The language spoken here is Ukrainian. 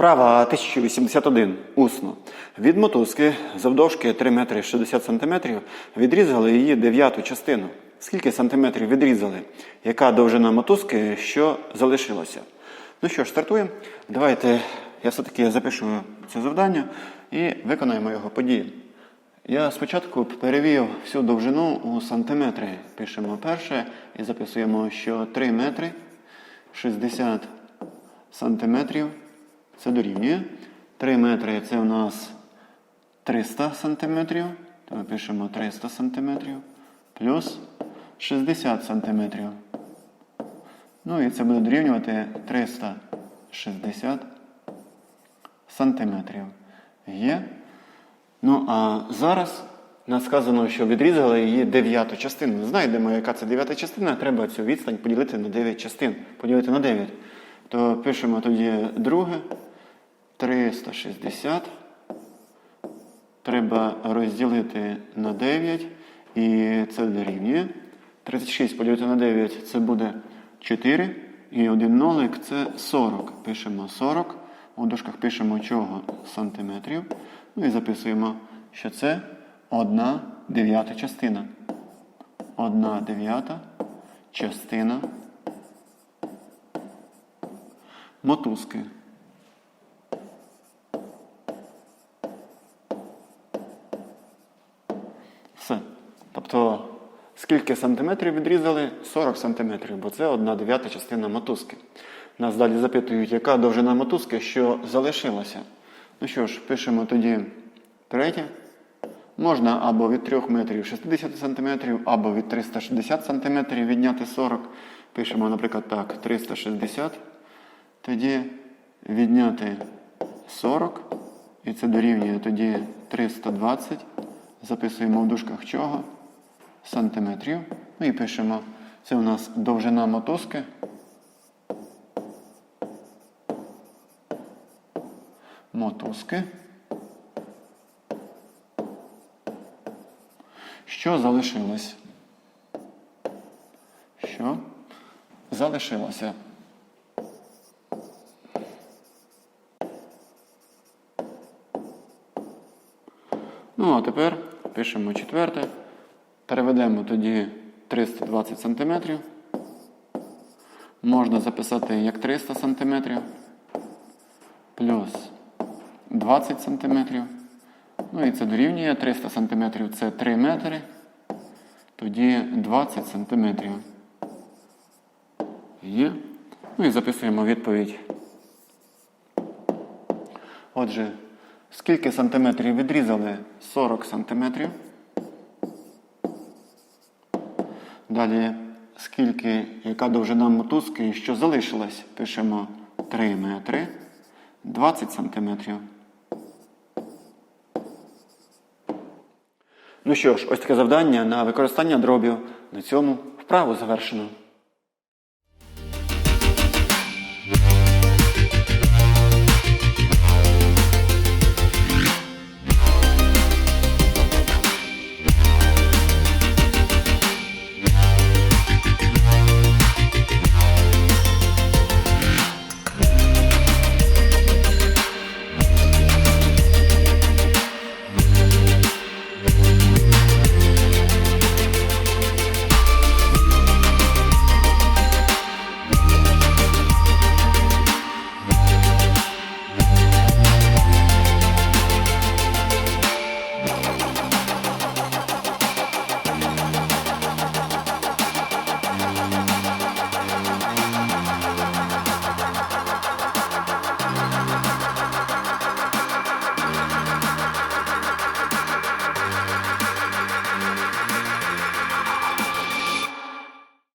Вправа 1081. Усно. Від мотузки завдовжки 3 метри 60 сантиметрів відрізали її дев'яту частину. Скільки сантиметрів відрізали? Яка довжина мотузки, що залишилося? Ну що ж, стартуємо. Давайте я все-таки запишу це завдання і виконаємо його події. Я спочатку перевів всю довжину у сантиметри. Пишемо перше і записуємо, що 3 метри 60 сантиметрів це дорівнює. 3 метри це у нас 300 сантиметрів. То ми пишемо 300 сантиметрів плюс 60 сантиметрів. Ну і це буде дорівнювати 360 сантиметрів. Є. Ну, а зараз нас сказано, що відрізали її дев'яту частину. Знайдемо, яка це дев'ята частина, треба цю відстань поділити на 9 частин. Поділити на 9. То пишемо тоді друге. 360. Треба розділити на 9. І це дорівнює. 36 поділити на 9 це буде 4. І один нолик це 40. Пишемо 40. У дужках пишемо чого сантиметрів. Ну і записуємо, що це одна дев'ята частина. Одна дев'ята частина мотузки. Скільки сантиметрів відрізали? 40 сантиметрів, бо це одна дев'ята частина мотузки. Нас далі запитують, яка довжина мотузки, що залишилася. Ну що ж, пишемо тоді третє. Можна або від 3 метрів 60 сантиметрів, або від 360 сантиметрів відняти 40. Пишемо, наприклад, так, 360. Тоді відняти 40. І це дорівнює тоді 320. Записуємо в дужках чого? Сантиметрів. Ну і пишемо, це у нас довжина мотузки. Мотузки. Що залишилось? Що залишилося? Ну, а тепер пишемо четверте. Переведемо тоді 320 см. Можна записати як 300 см. Плюс 20 см. Ну і це дорівнює 300 см це 3 метри. Тоді 20 см. Є. Ну і записуємо відповідь. Отже, скільки сантиметрів відрізали? 40 сантиметрів. Далі, скільки, яка довжина мотузки і що залишилось? Пишемо 3 метри 20 сантиметрів. Ну що ж, ось таке завдання на використання дробів. На цьому вправу завершено.